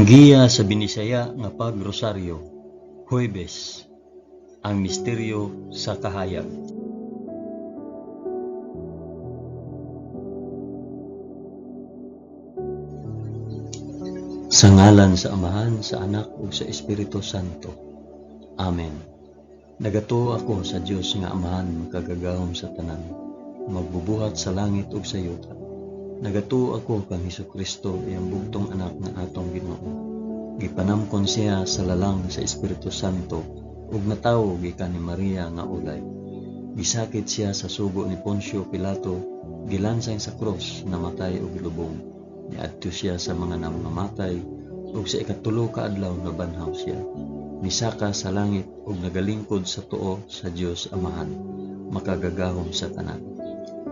Ang giya sa Binisaya nga pagrosaryo, Huwebes, ang misteryo sa kahayag. Sa ngalan sa Amahan, sa Anak ug sa Espiritu Santo. Amen. Nagato ako sa Dios nga Amahan makagagahom sa tanan, magbubuhat sa langit ug sa yuta. Nagato ako kang Hesus Kristo iyang bugtong anak nga atong Ginoo. Gipanamkon siya sa lalang sa Espiritu Santo ug natawo gikan ni Maria nga ulay. Gisakit siya sa sugo ni Poncio Pilato, gilansay sa cross, namatay ug lubong. Niadto siya sa mga namamatay ug sa ikatulo ka adlaw nabanhaw siya. Nisaka sa langit ug nagalingkod sa tuo sa Dios Amahan, makagagahom sa tanan.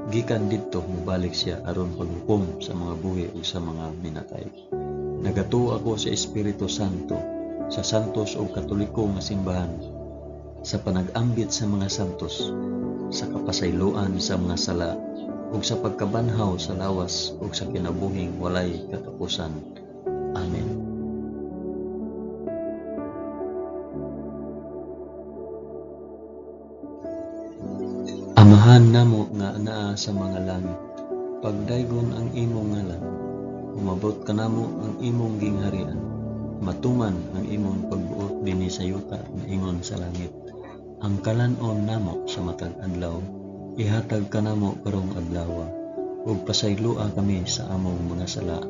Gikan didto mubalik siya aron paghukom sa mga buhi ug sa mga minatay. Nagato ako sa Espiritu Santo, sa santos ug katoliko nga simbahan, sa panag-ambit sa mga santos, sa kapasayloan sa mga sala, ug sa pagkabanhaw sa lawas ug sa kinabuhing walay katapusan. Amen. Amahan namo anaa sa mga langit, pagdaygon ang imong ngalan, umabot ka namo ang imong gingharian, matuman ang imong pagbuot dinhi sa yuta nga ingon sa langit. Ang kalanon namo sa matag adlaw, ihatag ka namo karong adlaw, ug pasayloa kami sa among mga sala.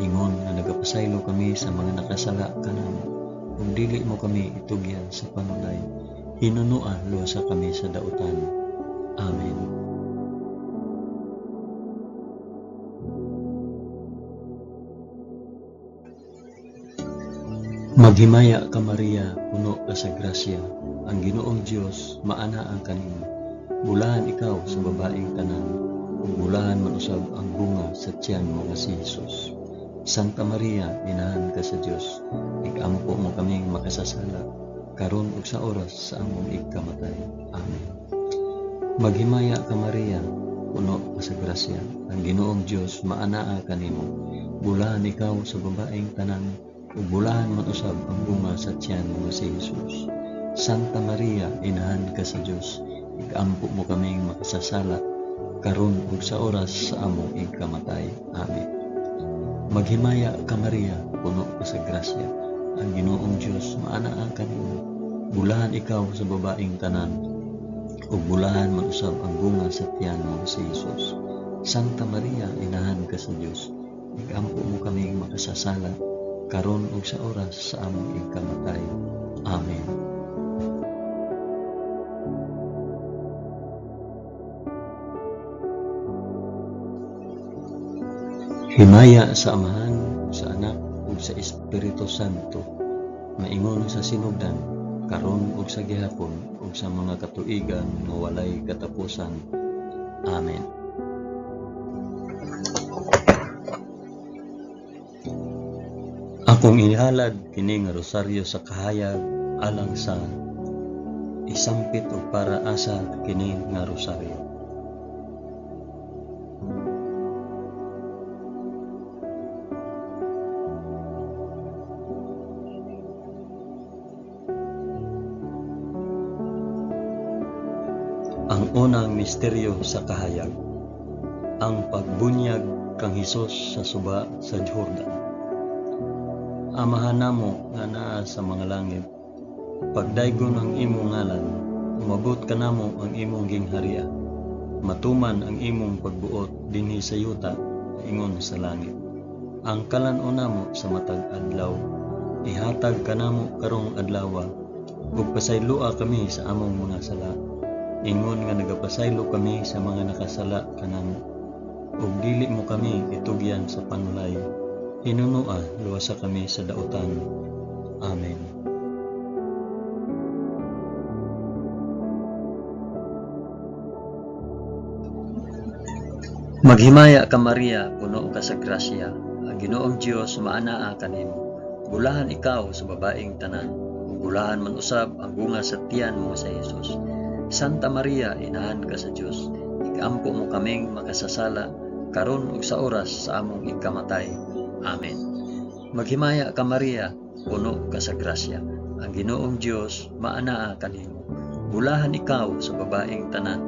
Ingon nga nagapasaylo kami sa mga nakasala kanamo, ug dili mo kami itugyan sa panulay. Hinunoa lusa kami sa dautan. Amen. Maghimaya ka Maria, puno ka sa grasya. Ang Ginoong Dios maana ang kanimo. Bulahan ikaw sa babaeng tanan, ug bulahan man usab ang bunga sa tiyan mo nga si Jesus. Santa Maria, inahan ka sa Dios. Ikampo mo kaming makasasala, karon ug sa oras sa among ikamatay. Amen. Maghimaya ka Maria, puno ka sa grasya. Ang Ginoong Dios maanaa kanimo. Bulahan ikaw sa babaeng tanan, ug bulahan man usab ang bunga sa tiyan mo si Jesus. Santa Maria, inahan ka sa Dios. Ikampo mo kaming makasasala, karon ug sa oras sa among ikamatay. Amen. Maghimaya ka Maria, puno ka sa grasya. Ang Ginoong Dios maanaa kanimo. Bulahan ikaw sa babaeng tanan, ug bulahan man usab ang bunga sa tiyan mo si Jesus. Santa Maria, inahan ka sa Dios. Igampo mo kami makasasala karon ug sa oras sa among ikamatay. Amen. Himaya sa Amahan, sa Anak, ug sa Espiritu Santo, maingon sa sinugdan, karon ug sa gihapon ug sa mga katuigan nga walay katapusan. Amen. Akong inihalad kini nga rosaryo sa kahayag alang sa isampit ug para asa kini nga rosaryo. Ang unang misteryo sa kahayag, ang pagbunyag kang Hesus sa suba sa Jordan. Amahan namo nga naa sa mga langit, pagdaygon ang imong ngalan, umabot ka namo ang imong gingharian. Matuman ang imong pagbuot dinhi sa yuta, ingon sa langit. Ang kalan-o namo sa matag adlaw, ihatag ka namo karong adlaw, ug pasayloa kami sa among mga sala. Ingon nga nagapasaylo kami sa mga nakasala kanamo. Ug dili mo kami itugyan sa panulay. Hinunoa luwasa kami sa dautan. Amen. Maghimaya ka Maria, puno ka sa grasya. Ang Ginoong Dios maanaa kanimo. Bulahan ikaw sa babaeng tanan. Bulahan man usab ang bunga sa tiyan mo sa Jesus. Santa Maria, inahan ka sa Dios. Ikampo mo kaming makasasala karon ug sa oras sa among ikamatay. Amen. Maghimaya ka Maria, puno ka sa grasya. Ang Ginoong Dios maanaa kanimo. Bulahan ikaw sa babaeng tanan.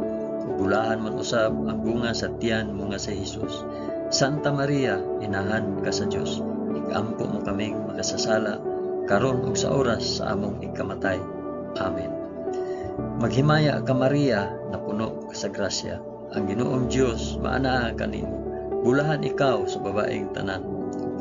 Bulahan man usab ang bunga sa tiyan mo nga si Jesus. Santa Maria, inahan ka sa Dios. Igampo mo kaming makasasala karon ug sa oras sa among ikamatay. Amen. Maghimaya ka Maria, na puno ka sa grasya. Ang Ginoong Dios maanaa kanimo. Bulahan ikaw sa babaeng tanan.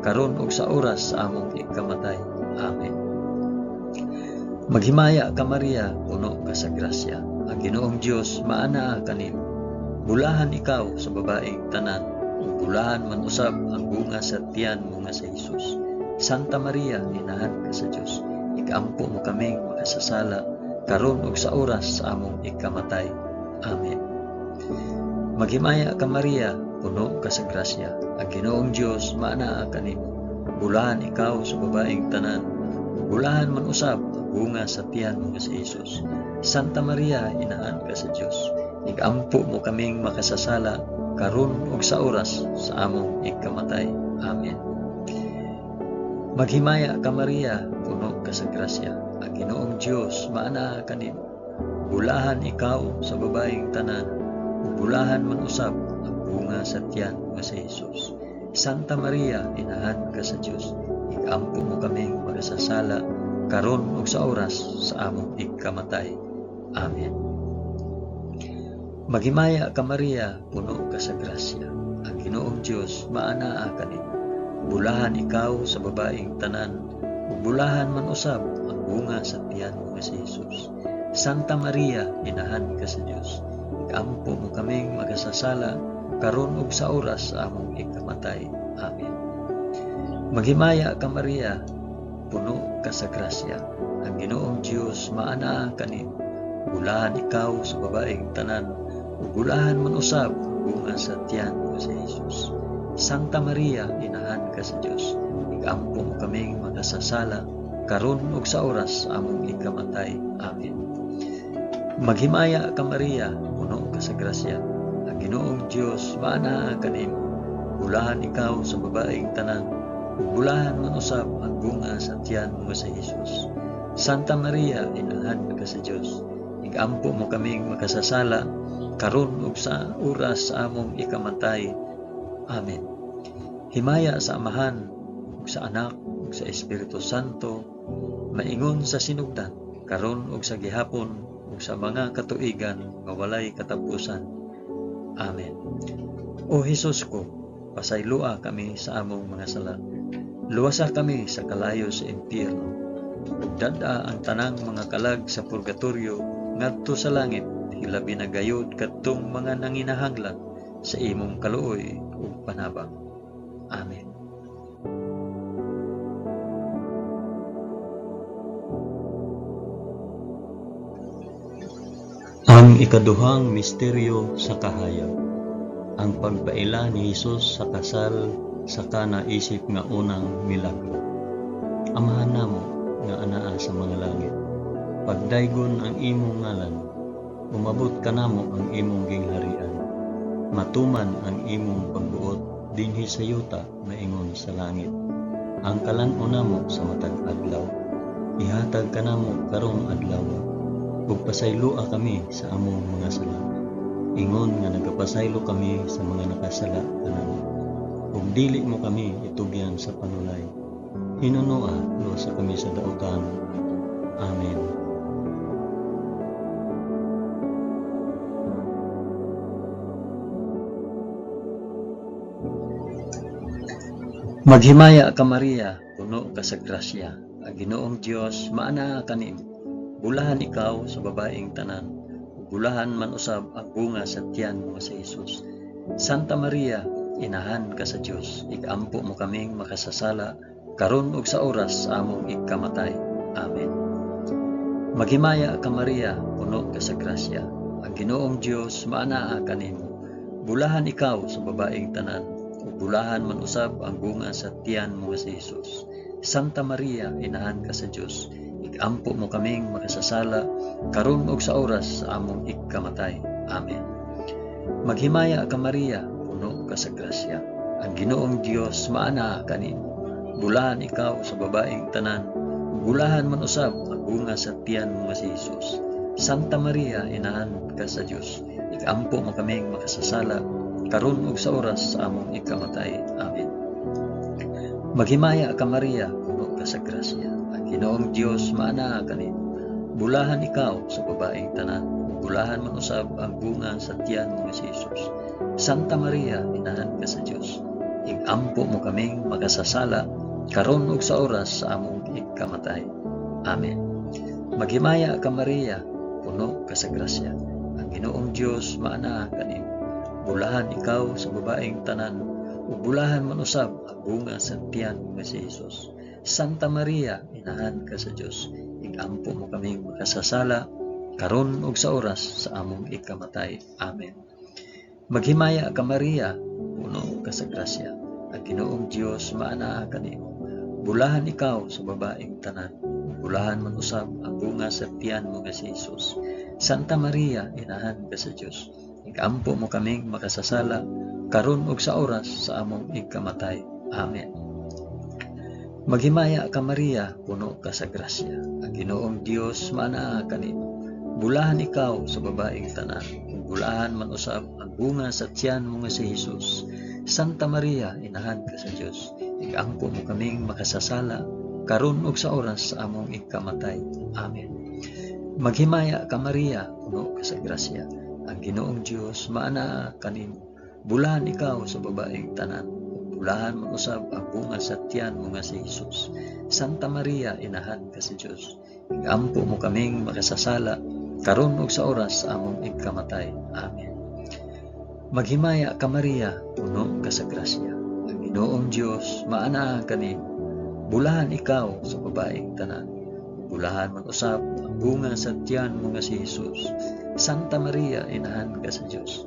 karon ug sa oras sa among ikamatay. Amen. Maghimaya ka Maria, puno ka sa grasya. Ang Ginoong Dios maanaa kanimo. Bulahan ikaw sa babaeng tanan, ug bulahan man usab ang bunga sa tiyan mo nga sa Jesus. Santa Maria, inahan ka sa Dios. Igampo mo kaming makasasala karon ug sa oras sa among ikamatay. Amen. Maghimaya ka Maria, puno ka sa grasya. Ang Ginoong Dios maanaa kanimo. Bulahan ikaw sa babaeng tanan, bulahan man usab bunga sa tiyan mo nga si Jesus. Santa Maria, inaan ka sa Dios. Igampo mo kaming makasasala karon ug sa oras sa among ikamatay. Amen. Maghimaya ka Maria, puno ka sa grasya. Ang Ginoong Dios maanaa kanimo. Bulahan ikaw sa babaeng tanan, bulahan man usab ang bunga sa tiyan nga si Jesus. Santa Maria, inahan ka sa Dios. Igampo mo kaming magasasala karon ug sa oras sa among ikamatay. Amen. Maghimaya ka Maria, puno ka sa grasya. Ang Ginoong Dios maanaa kanimo. Bulahan ikaw sa babaeng tanan, bulahan man usab ang bunga sa tiyan mo nga si Jesus. Santa Maria, inahan ka sa Dios. Igampo mo kaming magasasala karon ug sa oras sa among ikamatay. Amen. Maghimaya ka Maria, puno ka sa grasya. Ang Ginoong Dios maanaa kanimo. Bulahan ikaw sa babaeng tanan, ug man usab bunga sa tiyan mo si Jesus. Santa Maria, inahan ka sa Dios. Igampo mo kaming magasasala karon ug sa oras sa among ikamatay. Amen. Maghimaya ka Maria, puno ka sa grasya. Ang Ginoong Dios maanaa kanimo. Bulahan ikaw sa babaeng tanan, bulahan man usab ang bunga sa tiyan mo sa Jesus. Santa Maria, inahan ka sa Dios. Igampo mo kaming makasasala karon ug sa oras sa among ikamatay. Amen. Himaya sa Amahan, sa Anak, sa Espiritu Santo, maingon sa sinugdan, karon ug sa gihapon, ug sa mga katuigan nga walay katapusan. Amen. O Hesus ko, pasaylua kami sa among mga sala. Luwasa kami sa kalayo sa impyerno. Dada ang tanang mga kalag sa purgatorio ngadto sa langit hilabi na gayud kadtong mga nanginahanglan sa imong kaluoy ug panabang. Amen. Ang ikaduhang misteryo sa kahayag. Ang pagpaila ni Hesus sa kasal sa kana isip nga unang milagro. Amahan namo nga anaa sa mga langit. Pagdaygon ang imong ngalan, umabot ka namo ang imong gingharian. Matuman ang imong pagbuot dinhi sa yuta maingon sa langit. Ang kalan-o namo sa matag adlaw. Ihatag ka namo karong adlaw. Ug pasaylua kami sa among mga sala. Ingon nga nagapasaylo kami sa mga nakasala kanamo. Ug dili mo kami itugyan sa panulay. Hinunoa no sa kami sa dautan. Amen. Maghimaya ka Maria, puno ka sa grasya. Ang Ginoong Dios maana kanimo. Bulahan ikaw sa babaeng tanan. Bulahan man usab ang bunga sa tiyan mo sa Jesus. Santa Maria, inahan ka sa Dios. Ikampo mo kaming makasasala karon ug sa oras sa among ikamatay. Amen. Maghimaya ka Maria, puno ka sa grasya. Ang Ginoong Dios maanaa kanimo. Bulahan ikaw sa babaeng tanan, ug bulahan man usab ang bunga sa tiyan mo nga si Jesus. Santa Maria, inahan ka sa Dios. Igampo mo kaming makasasala karon ug sa oras sa among ikamatay. Amen. Maghimaya ka Maria, puno ka sa grasya. Ang Ginoong Dios maana kanimo. Bulahan ikaw sa babaeng tanan, bulahan man usab ang bunga sa tiyan mo si Jesus. Santa Maria, inahan ka sa Dios. Igampo mo kaming makasasala karon ug sa oras sa among ikamatay. Amen. Maghimaya ka Maria, puno ka sa grasya. Ginoong Dios maana kanimo. Bulahan ikaw sa babaeng tanan, bulahan man usab ang bunga sa tiyan mo si Jesus. Santa Maria, inahan ka sa Dios. Igampo mo kaming makasasala karon ug sa oras sa among ikamatay. Amen. Maghimaya ka Maria, puno ka sa grasya. Ang Ginoong Dios maana kanimo. Bulahan ikaw sa babaeng tanan, ug bulahan man usab ang bunga sa tiyan nga si Jesus. Santa Maria, inahan ka sa Dios. Igampo mo kaming makasasala karon ug sa oras sa among ikamatay. Amen. Maghimaya ka Maria, puno ka sa grasya. Ang Ginoong Dios maana kanimo. Bulahan ikaw sa babaeng tanan, bulahan man usab ang bunga sa tiyan mo nga si Jesus. Santa Maria, inahan ka sa Dios. Igampo mo kaming makasasala karon ug sa oras sa among ikamatay. Amen. Maghimaya ka Maria, puno ka sa grasya. Ang Ginoong Dios maana kanimo. Bulahan ikaw sa babaeng tanan, ug bulahan man usab ang bunga sa tiyan mo nga si Jesus. Santa Maria, inahan ka sa Dios. Igampo mo kaming makasasala karon ug sa oras sa among ikamatay. Amen. Maghimaya ka Maria, puno ka sa grasya. Ang Ginoong Dios maana kanimo. Bulahan ikaw sa babaeng tanan, bulahan man usab ang bunga sa tiyan mo nga si Jesus. Santa Maria, inahan ka sa Dios. Igampo mo kaming makasasala karon ug sa oras sa among ikamatay. Amen. Maghimaya ka Maria, puno ka sa grasya. Ang Ginoong Dios maana kanimo. Bulahan ikaw sa babaeng tanan. Bulahan man usab ang bunga sa tiyan mo nga si Jesus. Santa Maria, inahan ka sa Dios.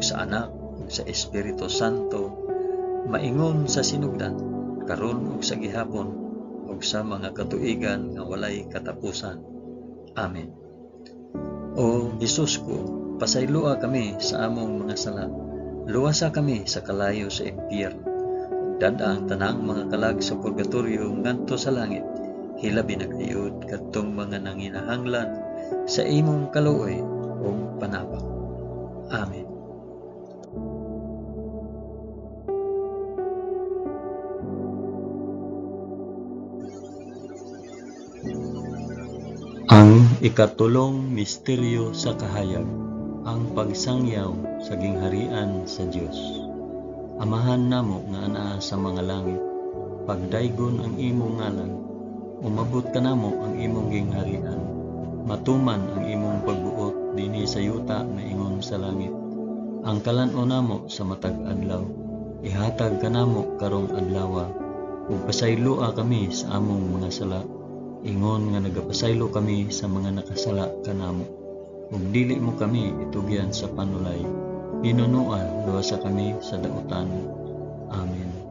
sa Anak ug sa Espiritu Santo maingon sa sinugdan karon ug sa gihapon ug sa mga katuigan nga walay katapusan. Amen. O Hesus ko, pasaylua kami sa among mga sala. Luwasa kami sa kalayo sa impyerno. Dadang tanang mga kalag sa purgatorio ngadto sa langit. Hilabi na kayod kadtong mga nanginahanglan sa imong kaluoy o panabang. Amen. Ang ikatulong misteryo sa kahayag, ang pagsangyaw sa gingharian sa Dios. Amahan namo nga anaa sa mga langit, pagdaygon ang imong ngalan, umabot ka namo ang imong gingharian, matuman ang imong pagbuot dinhi sa yuta nga ingon sa langit. Ang kalan-o namo sa matag adlaw, ihatag ka namo karong adlaw, ug pasaylua kami sa among mga sala ingon nga nagapasaylo kami sa mga nakasala kanamo ug dili mo kami itugyan sa panulay pinunuan luwasa kami sa dautan amen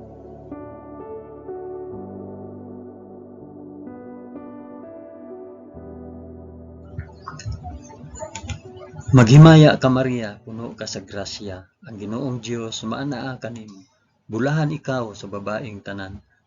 Maghimaya ka Maria, puno ka sa grasya. Ang Ginoong Dios maanaa kanimo. Bulahan ikaw sa babaeng tanan.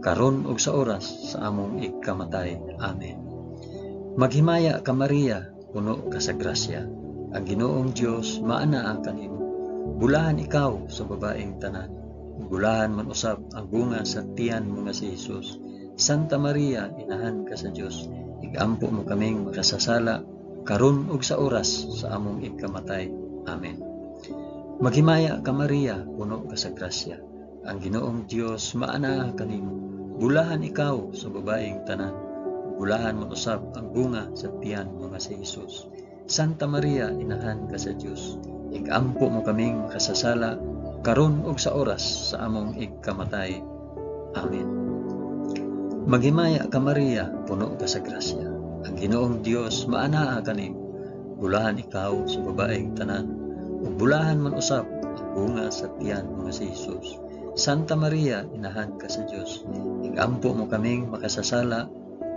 karon ug sa oras sa among ikamatay. Amen. Maghimaya ka Maria, puno ka sa grasya. Ang Ginoong Dios maanaa kanimo. Bulahan ikaw sa babaeng tanan. Bulahan man usab ang bunga sa tiyan mo nga si Jesus. Santa Maria, inahan ka sa Dios. Igampo mo kaming makasasala karon ug sa oras sa among ikamatay. Amen. Maghimaya ka Maria, puno ka sa grasya. Ang Ginoong Dios maanaa kanimo. Bulahan ikaw sa babaeng tanan. Bulahan mo usab ang bunga sa tiyan mo nga si Jesus. Santa Maria, inahan ka sa Dios. Igampo mo kaming makasasala karon ug sa oras sa among ikamatay. Amen. Maghimaya ka Maria, puno ka sa grasya. Ang Ginoong Dios maanaa kanimo. Bulahan ikaw sa babaeng tanan. bulahan man usab ang bunga sa tiyan mo nga si Jesus. Santa Maria, inahan ka sa Dios. Igampo mo kaming makasasala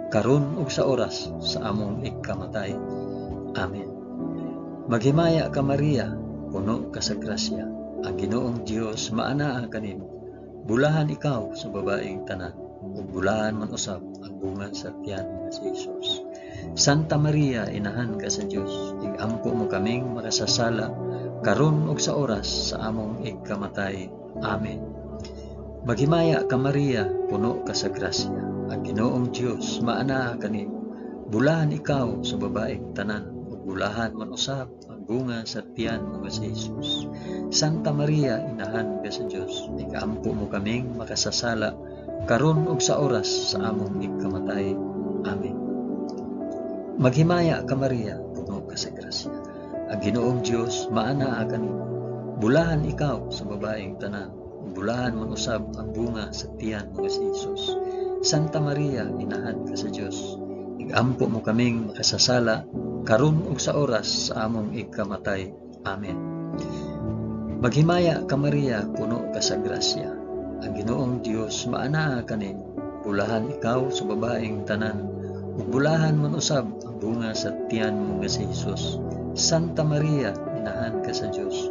karon ug sa oras sa among ikamatay. Amen. Maghimaya ka Maria, puno ka sa grasya. Ang Ginoong Dios maanaa kanimo. Bulahan ikaw sa babaeng tanan ug bulahan man usab ang bunga sa tiyan nga si Jesus. Santa Maria, inahan ka sa Dios. Igampo mo kaming makasasala karon ug sa oras sa among ikamatay. Amen. Maghimaya ka Maria, puno ka sa grasya. Ang Ginoong Dios maanaa kanimo. Bulahan ikaw sa babaeng tanan ug bulahan man usab ang bunga sa tiyan nga si Jesus. Santa Maria, inahan ka sa Dios. Igampo mo kaming makasasala karon ug sa oras sa among ikamatay. Amen. Maghimaya ka Maria, puno ka sa grasya. Ang Ginoong Dios maanaa kanimo. Bulahan ikaw sa babaeng tanan. Bulahan man usab ang bunga sa tiyan mo nga si Jesus. Santa Maria, inahan ka sa Dios. Igampo mo kaming makasasala karon ug sa oras sa among ikamatay. Amen. Maghimaya ka Maria, puno ka sa grasya. Ang Ginoong Dios maanaa kanimo. Bulahan ikaw sa babaeng tanan. ug bulahan man usab ang bunga sa tiyan mo nga si Jesus. Santa Maria, inahan ka sa Dios.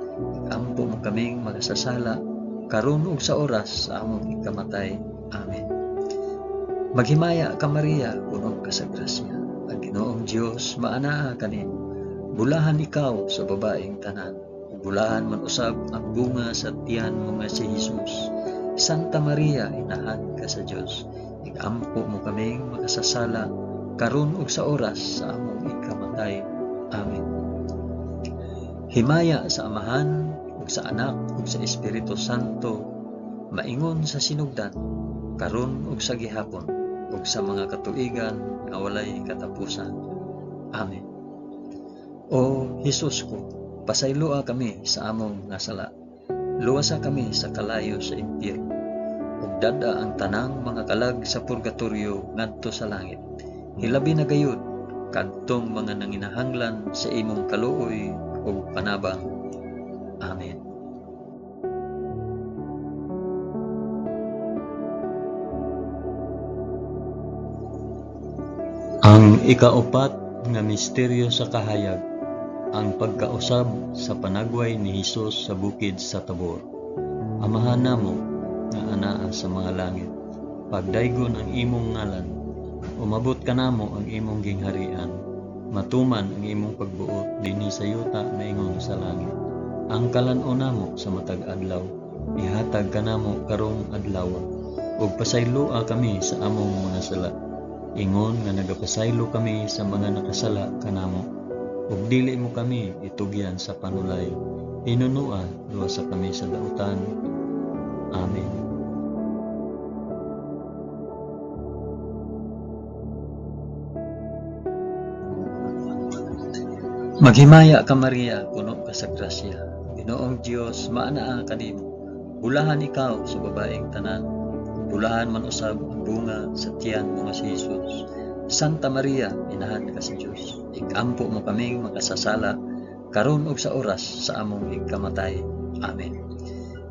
Ampo mo kaming magasasala karon ug sa oras sa among ikamatay. Amen. Maghimaya ka Maria, puno ka sa grasya. Ang Ginoong Dios maanaa kanimo. Bulahan ikaw sa babaeng tanan. Bulahan man usab ang bunga sa tiyan mo nga si Jesus. Santa Maria, inahan ka sa Dios. Igampo mo kaming makasasala karon ug sa oras sa among ikamatay. Amen. Himaya sa Amahan ug sa Anak ug sa Espiritu Santo maingon sa sinugdan karon ug sa gihapon ug sa mga katuigan nga walay katapusan. Amen. O Hesus ko, pasayloa kami sa among nga sala. Luwasa kami sa kalayo sa impyerno. Ug dada ang tanang mga kalag sa purgatorio ngadto sa langit. Hilabi na gayud kadtong mga nanginahanglan sa imong kaluoy ug panabang. Amen. Ang ikaapat nga misteryo sa kahayag, ang pagkausab sa panagway ni Hesus sa bukid sa Tabor. Amahan namo nga anaa sa mga langit, pagdaygon ang imong ngalan, umabot ka namo ang imong gingharian, matuman ang imong pagbuot dinhi sa yuta maingon sa langit. Ang kalan-o namo sa matag adlaw, ihatag ka namo karong adlaw, ug pasayloa kami sa among mga sala. Ingon nga nagapasaylo kami sa mga nakasala kanamo. Ug dili mo kami itugyan sa panulay. Inunua luwasa kami sa dautan. Amen. Maghimaya ka Maria, puno ka sa grasya. Ginoong Dios, maanaa kanimo. Bulahan ikaw sa babaeng tanan. Bulahan man usab ang bunga sa tiyan mo nga si Jesus. Santa Maria, inahan ka sa Dios. Igampo mo kaming makasasala karon ug sa oras sa among ikamatay. Amen.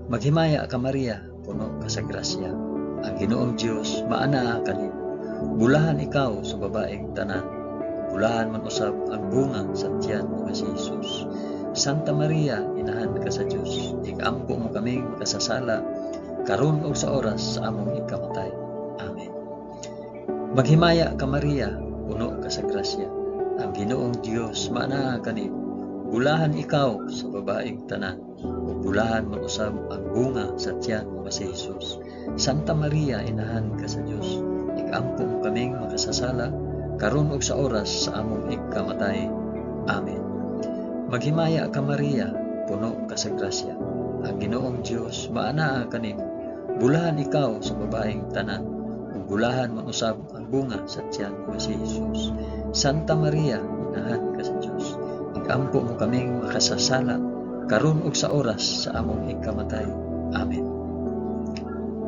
Maghimaya ka Maria, puno ka sa grasya. Ang Ginoong Dios maanaa kanimo. Bulahan ikaw sa babaeng tanan, bulahan man usab ang bunga sa tiyan nga si Jesus. Santa Maria, inahan ka sa Dios, ikampo mo kaming makasasala, karon ug sa oras sa among ikamatay. Amen. Maghimaya ka Maria, puno ka sa grasya. Ang Ginoong Dios maana kanimo. Bulahan ikaw sa babaeng tanan, bulahan man usab ang bunga sa tiyan nga si Jesus. Santa Maria, inahan ka sa Dios, ikampo mo kaming makasasala, karon ug sa oras sa among ikamatay. Amen. Maghimaya ka Maria, puno ka sa grasya. Ang Ginoong Dios maana kanimo. Bulahan ikaw sa babaeng tanan, ug bulahan man usab ang bunga sa tiyan nga si Jesus. Santa Maria, inahan ka sa Dios. Ikampo mo kaming makasasala, karon ug sa oras sa among ikamatay. Amen.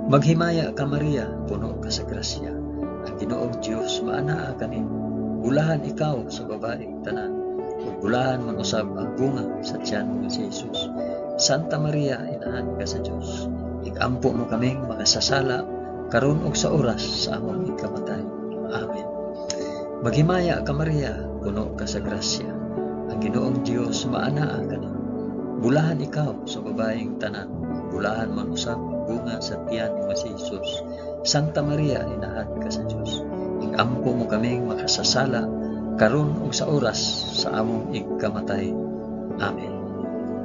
Maghimaya ka Maria, puno ka sa grasya. Ang Ginoong Dios maana kanimo. Bulahan ikaw sa babaeng tanan, ug bulahan man usab ang bunga sa tiyan nga si Jesus. Santa Maria, inahan ka sa Dios. Ikampo mo kaming makasasala, karon ug sa oras sa among ikamatay. Amen. Maghimaya ka Maria, puno ka sa grasya. Ang Ginoong Dios maana kanimo. Bulahan ikaw sa babaeng tanan, bulahan man usab ang bunga sa tiyan nga si Jesus. Santa Maria, inahan ka sa Dios. Ikampo mo kaming makasasala, karon ug sa oras sa among ikamatay. Amen.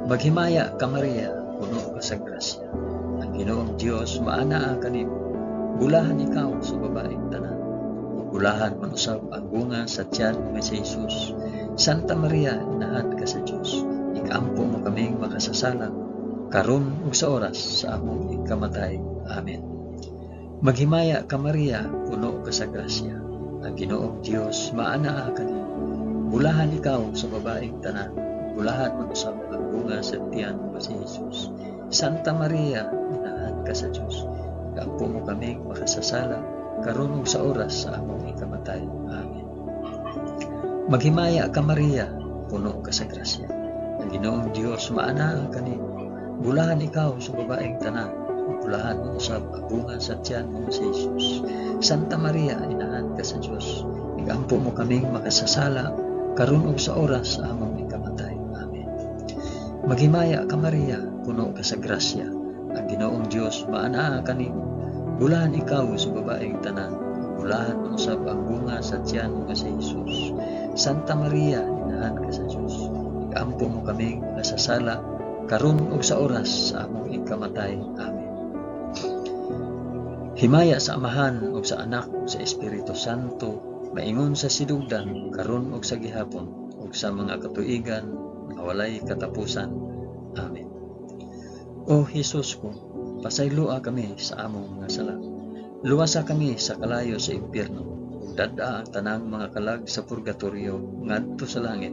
Maghimaya ka Maria, puno ka sa grasya. Ang Ginoong Dios maana kanimo. Bulahan ikaw sa babaeng tanan. Bulahan man usab ang bunga sa tiyan nga si Jesus. Santa Maria, inahan ka sa Dios. Ikampo mo kaming makasasala, karon ug sa oras sa among ikamatay. Amen. Maghimaya ka Maria, puno ka sa grasya. Ang Ginoong Dios maana kanimo. Bulahan ikaw sa babaeng tanan. Bulahan man usab ang bunga sa tiyan nga si Jesus. Santa Maria, inahan ka sa Dios. Ikampo mo kaming makasasala, karon ug sa oras sa among ikamatay. Amen. Maghimaya ka Maria, puno ka sa grasya. Ang Ginoong Dios maana kanimo. Bulahan ikaw sa babaeng tanan. Bulahan mo ang bunga sa tiyan mo si Jesus. Santa Maria, inahan ka sa Dios. Ikampo mo kaming makasasala, karon ug sa oras sa among ikamatay. Amen. Maghimaya ka Maria, puno ka sa grasya. Ang Ginoong Dios maana kanimo. Bulahan ikaw sa babaeng tanan. Bulahan mo usab ang sa tiyan mo si Jesus. Santa Maria, inahan ka sa Dios. Ikampo mo kaming makasasala, karon ug sa oras sa among ikamatay. Amen. Himaya sa Amahan ug sa Anak ug sa Espiritu Santo, maingon sa sidugdan karon ug sa gihapon ug sa mga katuigan nga walay katapusan. Amen. O Jesus ko, pasaylua kami sa among mga sala. Luwasa kami sa kalayo sa impyerno ug dada ang tanang mga kalag sa purgatorio ngadto sa langit.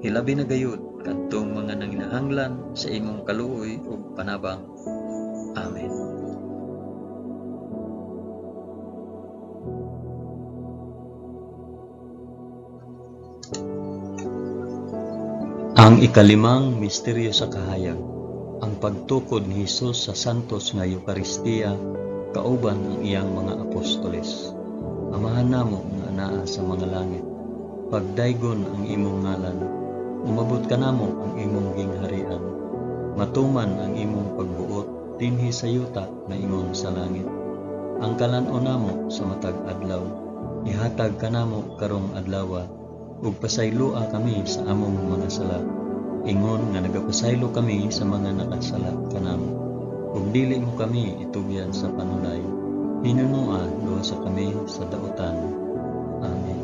Hilabi na gayud kadtong mga nanginahanglan sa imong kaluoy ug panabang. Amen. Ang ikalimang misteryo sa kahayag, ang pagtukod ni Hesus sa santos nga Eukaristiya kauban ang iyang mga apostoles. Amahan namo nga anaa sa mga langit, pagdaygon ang imong ngalan, umabot ka namo ang imong gingharian, matuman ang imong pagbuot dinhi sa yuta na ingon sa langit. Ang kalan-o namo sa matag adlaw, ihatag ka namo karong adlawa, ug pasaylua kami sa among mga sala. Ingon nga nagapasaylo kami sa mga nakasala kanamo. Ug dili mo kami itugyan sa panulay. Hinunua luwa sa kami sa dautan. Amen.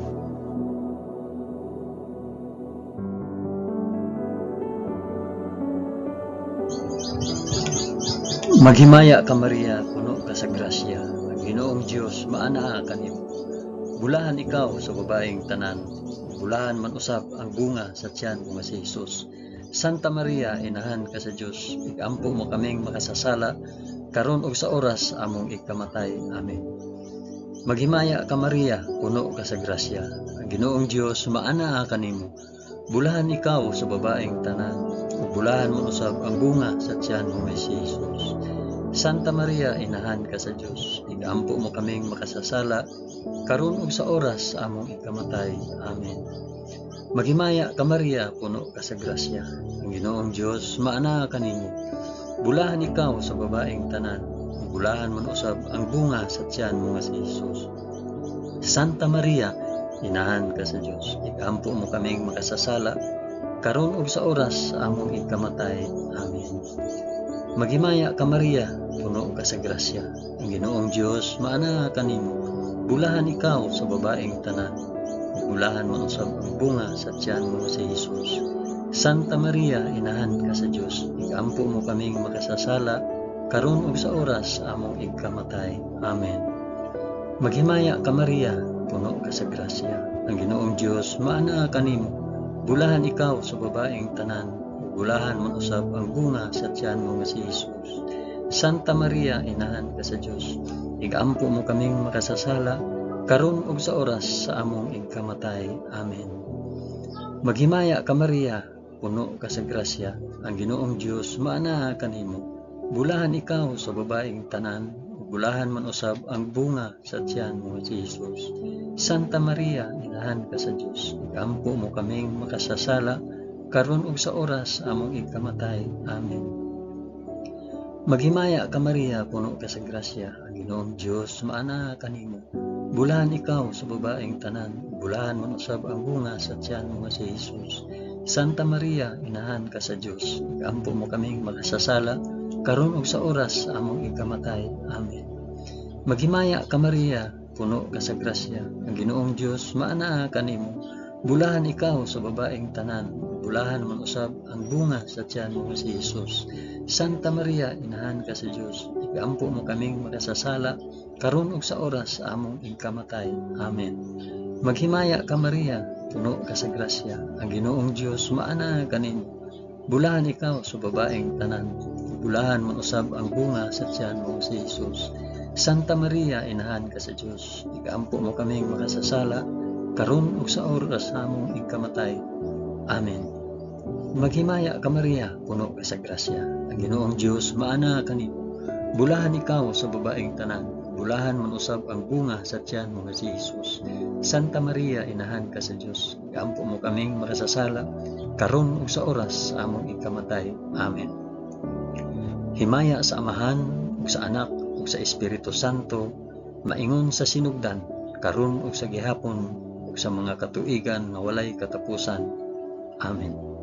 Maghimaya ka Maria, puno ka sa grasya. Ginoong Dios maana kanimo. Bulahan ikaw sa babaeng tanan. Bulahan man usab ang bunga sa tiyan nga si Jesus. Santa Maria, inahan ka sa Dios. Igampo mo kaming makasasala karon og sa oras among ikamatay. Amen. Maghimaya ka Maria, puno ka sa grasya. Ang Ginoong Dios maana kanimo. Bulahan ikaw sa babaeng tanan. ug Bulahan mo usab ang bunga sa tiyan mo si Jesus. Santa Maria, inahan ka sa Dios, igampo mo kaming makasasala, karon ug sa oras among ikamatay. Amen. Magimaya ka Maria, puno ka sa grasya. Ang Ginoong Dios, maana kanimo. Bulahan ikaw sa babaeng tanan, bulahan man usab ang bunga sa tiyan mo nga si Jesus. Santa Maria, inahan ka sa Dios, igampo mo kaming makasasala, karon ug sa oras among ikamatay. Amen. Magimaya ka Maria, puno ka sa grasya. Ang Ginoong Dios maana kanimo. Bulahan ikaw sa babaeng tanan. Man usab ang bunga sa tiyan mo si Jesus. Santa Maria, inahan ka sa Dios. Igampo mo kaming makasasala karon ug sa oras sa among ikamatay. Amen. Maghimaya ka Maria, puno ka sa grasya. Ang Ginoong Dios maana kanimo. Bulahan ikaw sa babaeng tanan Bulahan man usab ang bunga sa tiyan mo si Jesus. Santa Maria, inahan ka sa Dios. Igampo mo kaming makasasala karon ug sa oras sa among ikamatay. Amen. Maghimaya ka Maria, puno ka sa grasya. Ang Ginoong Dios maana kanimo. Bulahan ikaw sa babaeng tanan, ug bulahan man usab ang bunga sa tiyan mo si Jesus. Santa Maria, inahan ka sa Dios. Igampo mo kaming makasasala karon ug sa oras sa among ikamatay. Amen. Maghimaya ka Maria, puno ka sa grasya. Ang Ginoong Dios maana kanimo. Bulahan ikaw sa babaeng tanan, bulahan man usab ang bunga sa tiyan mo nga si Jesus. Santa Maria, inahan ka sa Dios. Igampo mo kaming makasasala karon ug sa oras sa among ikamatay. Amen. Maghimaya ka Maria, puno ka sa grasya. Ang Ginoong Dios maana kanimo. Bulahan ikaw sa babaeng tanan, bulahan man usab ang bunga sa tiyan mo si Jesus. Santa Maria, inahan ka sa Dios. Igampo mo kaming makasasala karon ug sa oras sa among ikamatay. Amen. Maghimaya ka Maria, puno ka sa grasya. Ang Ginoong Dios maana kanimo. Bulahan ikaw sa babaeng tanan, bulahan man usab ang bunga sa tiyan mo si Jesus. Santa Maria, inahan ka sa Dios. Igampo mo kaming makasasala karon ug sa oras sa among ikamatay. Amen. Maghimaya ka Maria, puno ka sa grasya. Ang Ginoong Dios maana kanimo. Bulahan ikaw sa babaeng tanan, bulahan man usab ang bunga sa tiyan mo nga si Jesus. Santa Maria, inahan ka sa Dios. Iampo mo kaming makasasala karon ug sa oras sa among ikamatay. Amen. Himaya sa Amahan ug sa Anak ug sa Espiritu Santo, maingon sa sinugdan, karon ug sa gihapon ug sa mga katuigan nga walay katapusan. Amen.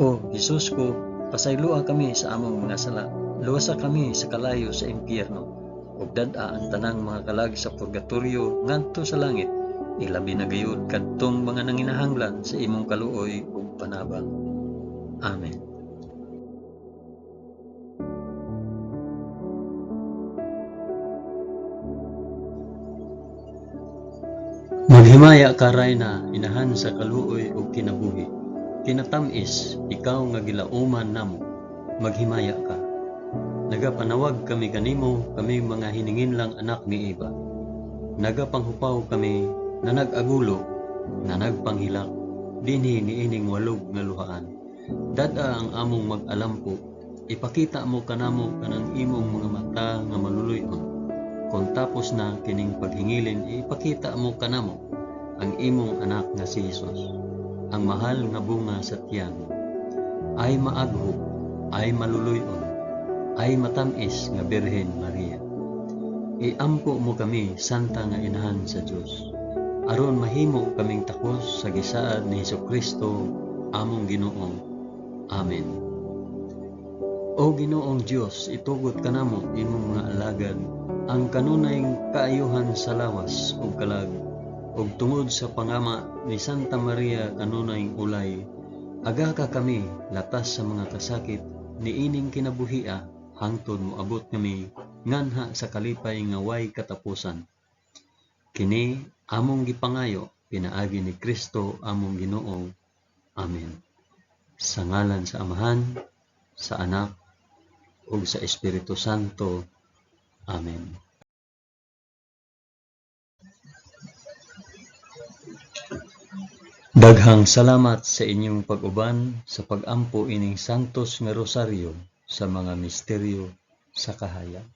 O Jesus ko, pasayloa kami sa among mga sala. Luwasa kami sa kalayo sa impyerno. Ug dad-a ang tanang mga kalag sa purgatorio ngadto sa langit. Ilabi na gayud kadtong mga nanginahanglan sa imong kaluoy ug panabang. Amen. Maghimaya ka na inahan sa kaluoy ug kinabuhi. Tinatamis, ikaw nga gilauman namo. Maghimaya ka. Nagapanawag kami kanimo, kami mga hiningin lang anak ni Eva. Nagapanghupaw kami na nag-agulo, na nagpanghilak, dinhi niining walog nga luhaan. Dada ang among mag-alampo, ipakita mo kanamo kanang imong mga mata nga maluluyon. Kung tapos na kining paghingilin, ipakita mo kanamo ang imong anak nga si Jesus. Ang mahal nga bunga sa tiyan ay maagho, ay maluluyon, ay matamis nga Birhen Maria. Iampo mo kami, Santa nga Inahan sa Dios. Aron mahimo kaming takos sa gisaad ni Hesus Kristo, among Ginoo. Amen. O Ginoong Dios, itugot kanamo imong mga alagad ang kanunay kaayuhan sa lawas ug kalag ug tungod sa pangama ni Santa Maria kanunay ulay aga ka kami latas sa mga kasakit niining kinabuhia hangtod moabot kami nganha sa kalipay nga way katapusan. Kini among gipangayo pinaagi ni Kristo among Ginoo. Amen. Sa ngalan sa Amahan sa Anak ug sa Espiritu Santo. Amen Daghang salamat sa inyong pag-uban sa pag-ampo ining santos nga rosaryo sa mga misteryo sa kahayag